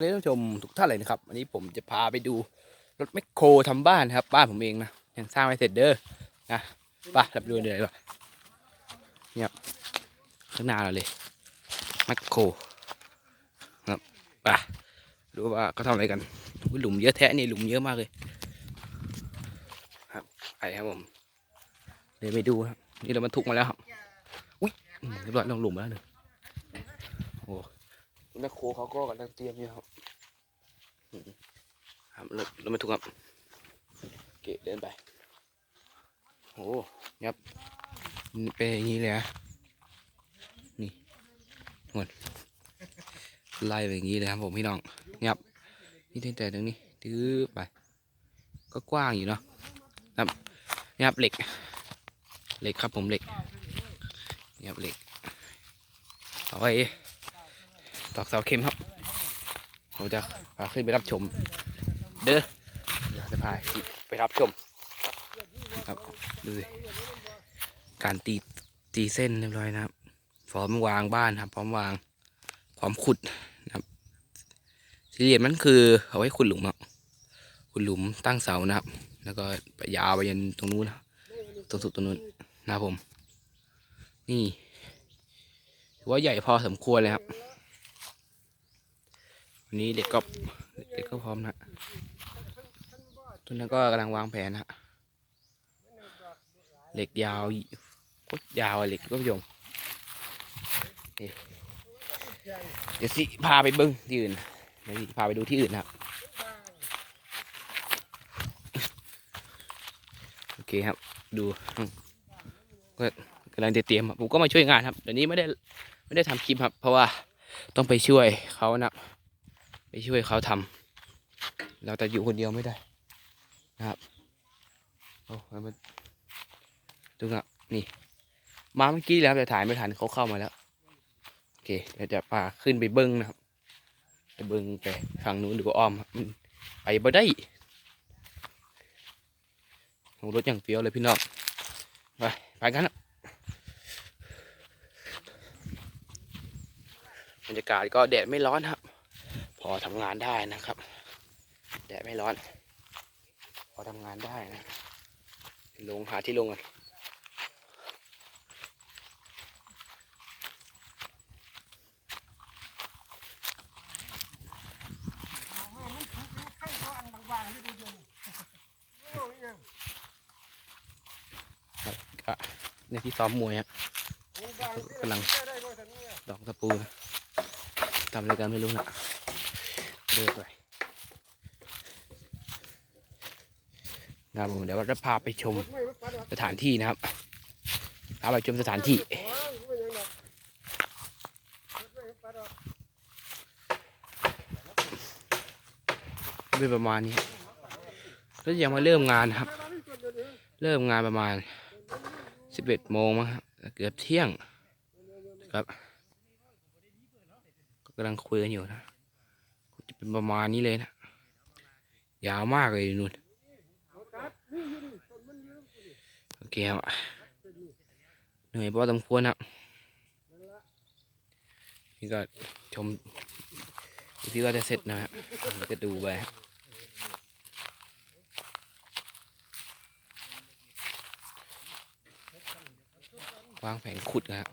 ท่านผู้ชมทุกท่านเลยนะครับวันนี้ผมจะพาไปดูรถแมคโครทำบ้านครับ บ้านผมเองนะยังสร้างไม่เสร็จเด้อนะไปรับดูเลยดีกว่าเนี่ยข้างหน้าเราเลยแมคโครครับไปดูว่าเขาทำอะไรกันอุ๊ยหลุมเยอะแท้นี่หลุมเยอะมากเลย ครับไปครับผมเดี๋ยวไปดูครับนี่เราบรรทุกมาแล้วครับอุ้ยเรียบร้อยลงหลุมมาแล้วหนึ่งโอ้ แมคโครเขาก็กำลังเตรียมอยู่ครับครับรถรถบรรทุกครับเกะเดินไปโอ้ยับมันเป็นอย่างนี้เลยนะนี่หมดไล่ไปอย่างนี้เลยครับผมพี่น้องยับนี่ตั้งแต่ตรงนี้ดื้อไปก็กว้างอยู่เนาะครับยับเหล็กเหล็กครับผมเหล็กยับเหล็กเอาไว้ ตอกเสาเข็มครับ ผมจะพาขึ้นไปรับชม เด้อเดี๋ยวจะพาไปรับชม ครับดูสิการตีตีเส้นเรียบร้อยนะครับพร้อมวางบ้านครับ พร้อมวาง พร้อมขุดนะครับสี่เหลี่ยมนั้นคือเอาไว้ขุดหลุมครับขุดหลุมตั้งเสานะครับ แล้วก็ไปยาวไปยันตรงนู้นนะตรงสุดตรงนู้นนะครับผม นี่ถือว่าใหญ่พอสมควรเลยครับ วันนี้เด็กก็เด็กก็พร้อมนะทุนนั้นก็กำลังวางแผนนะเหล็กยาวโคตรยาวเหล็กก็ยงเดี๋ยวสิพาไปบิ้งที่อื่นเดี๋ยวสิพาไปดูที่อื่นนะครับโอเคครับ ดูก็กำลังจะเตรียมผมก็มาช่วยงานครับเดี๋ยวนี้ไม่ได้ไม่ได้ทำคลิปครับ เพราะว่าต้องไปช่วยเขานะ ไปช่วยเขาทำเราแต่อยู่คนเดียวไม่ได้นะครับโอ้แล้วมันดูอะนี่ มาเมื่อกี้แล้วแต่ถ่ายไม่ทันเขาเข้ามาแล้วโอเคเดี๋ยวจะพาขึ้นไปเบิ้งนะครับไปเบิ้งไปทางนู้นหรืออ้อมครับมันไปบ่ได้โหรถอย่างเฟี้ยวเลยพี่น้องไปไปกันนะบรรยากาศก็แดดไม่ร้อนครับ พอทำงานได้นะครับแดดไม่ร้อน พอทำงานได้นะลงหาที่ลงกันก็ในที่ซ้อมมวยครับกำลังดอกตะปูทำอะไรกันไม่รู้นะ เดินไปนะครับผมเดี๋ยวเราจะพาไปชมสถานที่นะครับพาไปชมสถานที่เป็นประมาณนี้ก็ยังมาเริ่มงานครับ เริ่มงานประมาณสิบเอ็ดโมงมั้งครับเกือบเที่ยงครับก็กำลังคุยกันอยู่นะ เป็นประมาณนี้เลยนะ ยาวมากเลยนู่นโอเคครับเหนื่อยพอสมควรครับนี่ก็ชมที่ก็จะเสร็จนะฮะก็ดูไปวางแผงขุดนะครับ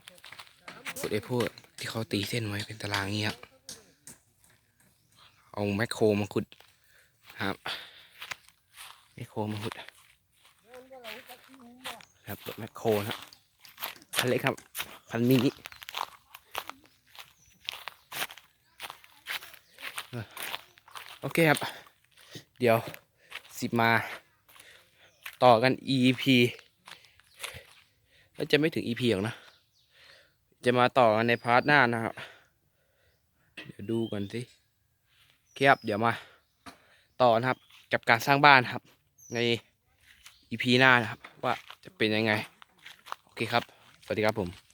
ขุดไอ้พวกที่เขาตีเส้นไว้เป็นตารางเงี้ยครับ เอาแมคโครมาขุดครับแมคโครมาขุดครับรถแมคโครนะครับคันเล็กครับคันมินิโอเคครับ เดี๋ยวสิบมา ต่อกัน EP แล้วจะไม่ถึง EP หรอกนะ จะมาต่อกันในพาร์ทหน้านะครับ เดี๋ยวดูก่อนสิ เคครับเดี๋ยวมา ต่อนะครับ กับการสร้างบ้านครับ ในอีพีหน้านะครับ ว่าจะเป็นยังไง โอเคครับ สวัสดีครับผม